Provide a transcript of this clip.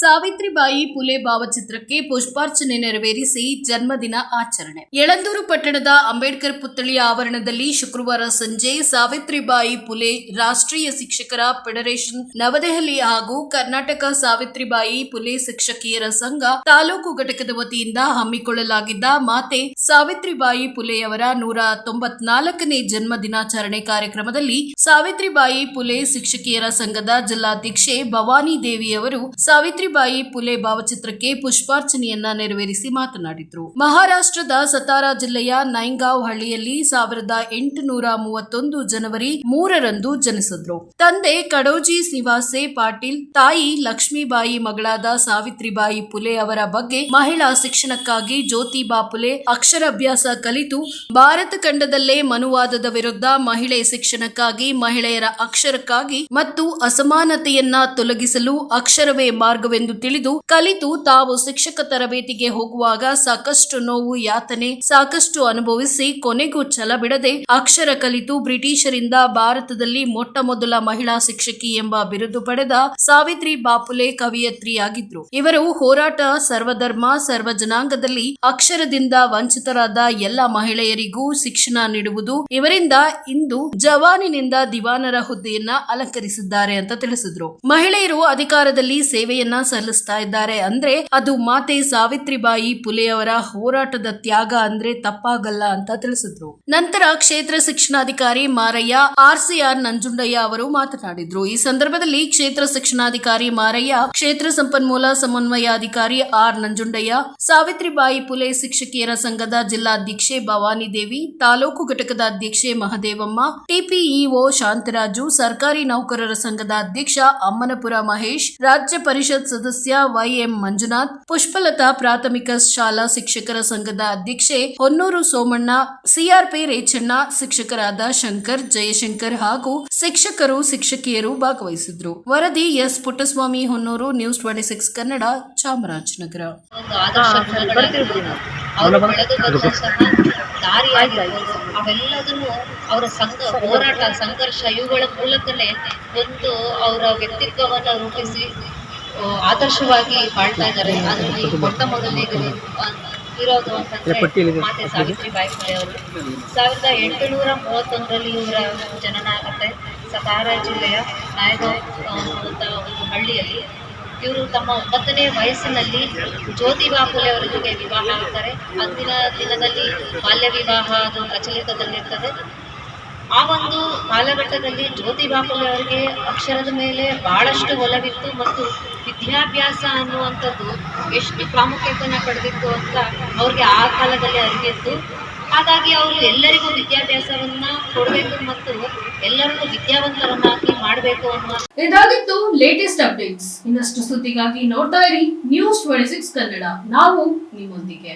ಸಾವಿತ್ರಿಬಾಯಿ ಪುಲೆ ಭಾವಚಿತ್ರಕ್ಕೆ ಪುಷ್ಪಾರ್ಚನೆ ನೆರವೇರಿಸಿ ಜನ್ಮದಿನ ಆಚರಣೆ. ಯಳಂದೂರು ಪಟ್ಟಣದ ಅಂಬೇಡ್ಕರ್ ಪುತ್ಥಳಿಯ ಆವರಣದಲ್ಲಿ ಶುಕ್ರವಾರ ಸಂಜೆ ಸಾವಿತ್ರಿಬಾಯಿ ಪುಲೆ ರಾಷ್ಟ್ರೀಯ ಶಿಕ್ಷಕರ ಫೆಡರೇಷನ್ ನವದೆಹಲಿ ಹಾಗೂ ಕರ್ನಾಟಕ ಸಾವಿತ್ರಿಬಾಯಿ ಪುಲೆ ಶಿಕ್ಷಕಿಯರ ಸಂಘ ತಾಲೂಕು ಘಟಕದ ವತಿಯಿಂದ ಹಮ್ಮಿಕೊಳ್ಳಲಾಗಿದ್ದ ಮಾತೆ ಸಾವಿತ್ರಿಬಾಯಿ ಪುಲೆಯವರ ನೂರ ತೊಂಬತ್ನಾಲ್ಕನೇ ಜನ್ಮ ದಿನಾಚರಣೆ ಕಾರ್ಯಕ್ರಮದಲ್ಲಿ ಸಾವಿತ್ರಿಬಾಯಿ ಪುಲೆ ಶಿಕ್ಷಕಿಯರ ಸಂಘದ ಜಿಲ್ಲಾಧ್ಯಕ್ಷೆ ಭವಾನಿ ದೇವಿಯವರು ಸಾವಿತ್ರಿಬಾಯಿ ಪುಲೆ ಭಾವಚಿತ್ರಕ್ಕೆ ಪುಷ್ಪಾರ್ಚನೆಯನ್ನ ನೆರವೇರಿಸಿ ಮಾತನಾಡಿದ್ರು. ಮಹಾರಾಷ್ಟ್ರದ ಸತಾರಾ ಜಿಲ್ಲೆಯ ನೈಂಗಾವ್ ಹಳ್ಳಿಯಲ್ಲಿ ಸಾವಿರದ ಎಂಟುನೂರ ಮೂವತ್ತೊಂದು ಜನವರಿ ಮೂರರಂದು ಜನಿಸಿದ್ರು. ತಂದೆ ಕಡೋಜಿ ನಿವಾಸೆ ಪಾಟೀಲ್, ತಾಯಿ ಲಕ್ಷ್ಮೀಬಾಯಿ ಮಗಳಾದ ಸಾವಿತ್ರಿಬಾಯಿ ಪುಲೆ ಅವರ ಬಗ್ಗೆ ಮಹಿಳಾ ಶಿಕ್ಷಣಕ್ಕಾಗಿ ಜ್ಯೋತಿಬಾ ಪುಲೆ ಅಕ್ಷರಾಭ್ಯಾಸ ಕಲಿತು, ಭಾರತ ಖಂಡದಲ್ಲೇ ಮನುವಾದದ ವಿರುದ್ಧ ಮಹಿಳೆ ಶಿಕ್ಷಣಕ್ಕಾಗಿ ಮಹಿಳೆಯರ ಅಕ್ಷರಕ್ಕಾಗಿ ಮತ್ತು ಅಸಮಾನತೆಯನ್ನ ತೊಲಗಿಸಲು ಅಕ್ಷರವೇ ಮಾರ್ಗವೆಂದು ತಿಳಿದು ಕಲಿತು ತಾವು ಶಿಕ್ಷಕ ತರಬೇತಿಗೆ ಹೋಗುವಾಗ ಸಾಕಷ್ಟು ನೋವು, ಯಾತನೆ ಸಾಕಷ್ಟು ಅನುಭವಿಸಿ ಕೊನೆಗೂ ಛಲ ಬಿಡದೆ ಅಕ್ಷರ ಕಲಿತು ಬ್ರಿಟಿಷರಿಂದ ಭಾರತದಲ್ಲಿ ಮೊಟ್ಟ ಮೊದಲ ಮಹಿಳಾ ಶಿಕ್ಷಕಿ ಎಂಬ ಬಿರುದು ಪಡೆದ ಸಾವಿತ್ರಿ ಬಾಪುಲೆ ಕವಿಯತ್ರಿಯಾಗಿದ್ರು. ಇವರು ಹೋರಾಟ, ಸರ್ವಧರ್ಮ ಸರ್ವ ಜನಾಂಗದಲ್ಲಿ ಅಕ್ಷರದಿಂದ ವಂಚಿತರಾದ ಎಲ್ಲ ಮಹಿಳೆಯರಿಗೂ ಶಿಕ್ಷಣ ನೀಡುವುದು ಇವರಿಂದ ಇಂದು ಜವಾನಿನಿಂದ ದಿವಾನರ ಹುದ್ದೆಯನ್ನ ಅಲಂಕರಿಸಿದ್ದಾರೆ ಅಂತ ತಿಳಿಸಿದ್ರು. ಮಹಿಳೆಯರು ಅಧಿಕಾರದಲ್ಲಿ ಸೇವೆಯನ್ನ ಸಲ್ಲಿಸ್ತಾ ಇದ್ದಾರೆ. ಅಂದ್ರೆ ಅದು ಮಾತೆ ಸಾವಿತ್ರಿಬಾಯಿ ಪುಲೆಯವರ ಹೋರಾಟದ ತ್ಯಾಗ ಅಂದ್ರೆ ತಪ್ಪಾಗಲ್ಲ ಅಂತ ತಿಳಿಸಿದ್ರು. ನಂತರ ಕ್ಷೇತ್ರ ಶಿಕ್ಷಣಾಧಿಕಾರಿ Marayya, R C R Nanjundayya ಅವರು ಮಾತನಾಡಿದ್ರು. ಈ ಸಂದರ್ಭದಲ್ಲಿ ಕ್ಷೇತ್ರ ಶಿಕ್ಷಣಾಧಿಕಾರಿ ಮಾರಯ್ಯ, ಕ್ಷೇತ್ರ ಸಂಪನ್ಮೂಲ ಸಮನ್ವಯಾಧಿಕಾರಿ ಆರ್ ನಂಜುಂಡಯ್ಯ, ಸಾವಿತ್ರಿಬಾಯಿ ಪುಲೆ ಶಿಕ್ಷಕಿಯರ ಸಂಘದ ಜಿಲ್ಲಾಧ್ಯಕ್ಷೆ ಭವಾನಿ ದೇವಿ, ತಾಲೂಕು ಘಟಕದ ಅಧ್ಯಕ್ಷೆ ಮಹದೇವಮ್ಮ ಟಿಪಿಇಒ ಶಾಂತರಾಜು, ಸರ್ಕಾರಿ ನೌಕರರ ಸಂಘದ ಅಧ್ಯಕ್ಷ ಅಮ್ಮನಪುರ ಮಹೇಶ್, ರಾಜ್ಯ ಪರಿಷತ್ ಸದಸ್ಯ ವೈಎಂ ಮಂಜುನಾಥ್ ಪುಷ್ಪಲತಾ ಪ್ರಾಥಮಿಕ ಶಾಲಾ ಶಿಕ್ಷಕರ ಸಂಘದ ಅಧ್ಯಕ್ಷೆ ಹೊನ್ನೂರು ಸೋಮಣ್ಣ ಸಿಆರ್ಪಿ ರೇಚಣ್ಣ ಶಿಕ್ಷಕರಾದ ಶಂಕರ್ ಜಯಶಂಕರ್ ಹಾಗೂ ಶಿಕ್ಷಕರು ಶಿಕ್ಷಕಿಯರು ಭಾಗವಹಿಸಿದ್ರು. ವರದಿ S Puttaswamy Honnur news twenty six Kannada Chamarajanagar. ಅವರು ಅವೆಲ್ಲದನ್ನು ಸಂಘ ಹೋರಾಟ ಸಂಘರ್ಷ ಇವುಗಳ ಮೂಲಕನೇ ಒಂದು ಅವರ ವ್ಯಕ್ತಿತ್ವವನ್ನು ರೂಪಿಸಿ ಆದರ್ಶವಾಗಿ ಬಾಳ್ತಾ ಇದ್ದಾರೆ. ಅದನ್ನು ಈ ಮೊಟ್ಟ ಮೊದಲನೇ ಇರೋದು ಅಂತಂದ್ರೆ ಮಾತೆ ಸಾವಿತ್ರಿಬಾಯಿ ಫುಲೆ ಅವರು. ಸಾವಿರದ ಎಂಟುನೂರ ಮೂವತ್ತೊಂದರಲ್ಲಿ ಇವರ ಜನನ ಆಗುತ್ತೆ. ಸತಾರ ಜಿಲ್ಲೆಯ ನಾಯಗಾಂವ್ ಅಂತ ಒಂದು ಹಳ್ಳಿಯಲ್ಲಿ. ಇವರು ತಮ್ಮ ಒಂಬತ್ತನೇ ವಯಸ್ಸಿನಲ್ಲಿ ಜ್ಯೋತಿಬಾ ಫುಲೆ ಅವರ ಜೊತೆ ವಿವಾಹ ಆಗ್ತಾರೆ. ಅಂದಿನ ದಿನದಲ್ಲಿ ಬಾಲ್ಯ ವಿವಾಹ ಅದು ಪ್ರಚಲಿತದಲ್ಲಿರ್ತದೆ. ಆ ಒಂದು ಕಾಲಘಟ್ಟದಲ್ಲಿ ಜ್ಯೋತಿ ಫುಲೆ ಅವರಿಗೆ ಅಕ್ಷರದ ಮೇಲೆ ಬಹಳಷ್ಟು ಒಲವಿತ್ತು ಮತ್ತು ವಿದ್ಯಾಭ್ಯಾಸ ಅನ್ನುವಂಥದ್ದು ಎಷ್ಟು ಪ್ರಾಮುಖ್ಯತೆಯನ್ನು ಪಡೆದಿತ್ತು ಅಂತ ಅವ್ರಿಗೆ ಆ ಕಾಲದಲ್ಲಿ ಅರಿವಿತ್ತು. ಹಾಗಾಗಿ ಅವರು ಎಲ್ಲರಿಗೂ ವಿದ್ಯಾಭ್ಯಾಸವನ್ನ ಕೊಡಬೇಕು ಮತ್ತು ಎಲ್ಲರನ್ನೂ ವಿದ್ಯಾವಂತರನ್ನಾಗಿ ಮಾಡಬೇಕು ಅನ್ನುವ ಇದಾಗಿತ್ತು ಲೇಟೆಸ್ಟ್ ಅಪ್ಡೇಟ್ಸ್ ಇನ್ನಷ್ಟು ಸುದ್ದಿಗಾಗಿ ನೋಡ್ತಾ ಇರಿ ನ್ಯೂಸ್ ಟ್ವೆಂಟಿ ಸಿಕ್ಸ್ ಕನ್ನಡ. ನಾವು ನಿಮ್ಮೊಂದಿಗೆ.